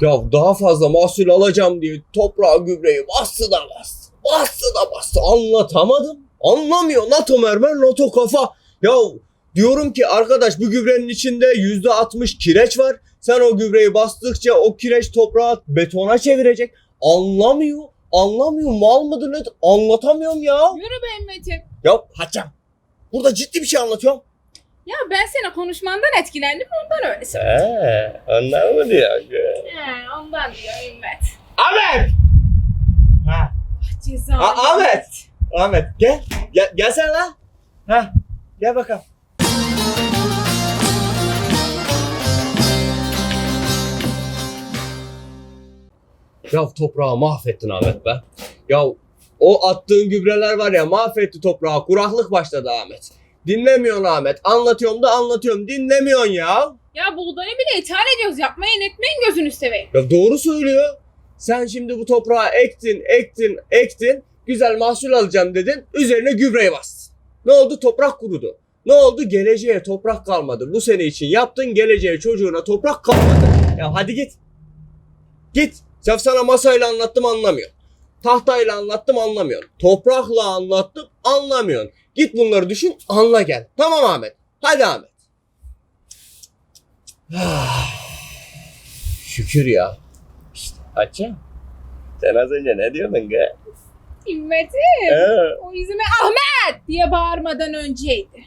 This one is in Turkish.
Ya daha fazla mahsul alacağım diye toprağa gübreyi bastı da bastı. Bastı da bastı. Anlatamadım. Anlamıyor. NATO mermer, NATO kafa. Ya diyorum ki arkadaş bu gübrenin içinde yüzde altmış kireç var. Sen o gübreyi bastıkça o kireç toprağı betona çevirecek. Anlamıyor. Anlamıyor. Mal mıdır nedir? Anlatamıyorum ya. Yürü be Himmet'im. Ya Haçam. Burada ciddi bir şey anlatıyorum. Ya ben senin konuşmandan etkilendim ondan öyle söyledim. He, anladın mı diyor? Ondan diyor Himmet. Ahmet! Ha. Ceza. A- Ahmet! Ahmet gel. Gel gelsene lan. Ha. Gel bakalım. Ya toprağı mahvettin Ahmet be. Ya o attığın gübreler var ya mahvetti toprağı. Kuraklık başladı Ahmet. Dinlemiyorsun Ahmet. Anlatıyorum da anlatıyorum. Dinlemiyorsun ya. Ya buğdayı bile ithal ediyoruz. Yapmayın etmeyin gözünü seveyim. Ya doğru söylüyor. Sen şimdi bu toprağa ektin, ektin, ektin. Güzel mahsul alacağım dedin. Üzerine gübreyi bastın. Ne oldu? Toprak kurudu. Ne oldu? Geleceğe toprak kalmadı. Bu sene için yaptın. Geleceğe çocuğuna toprak kalmadı. Ya hadi git. Git. Sen sana masayla anlattım anlamıyor. Tahtayla anlattım anlamıyor. Toprakla anlattım anlamıyorsun. Git bunları düşün anla gel. Tamam Ahmet. Hadi Ahmet. Şükür ya. İşte Hacca. Sen az önce ne diyordun ge? Himmet'im. He. O yüzüme Ahmet diye bağırmadan önceydi.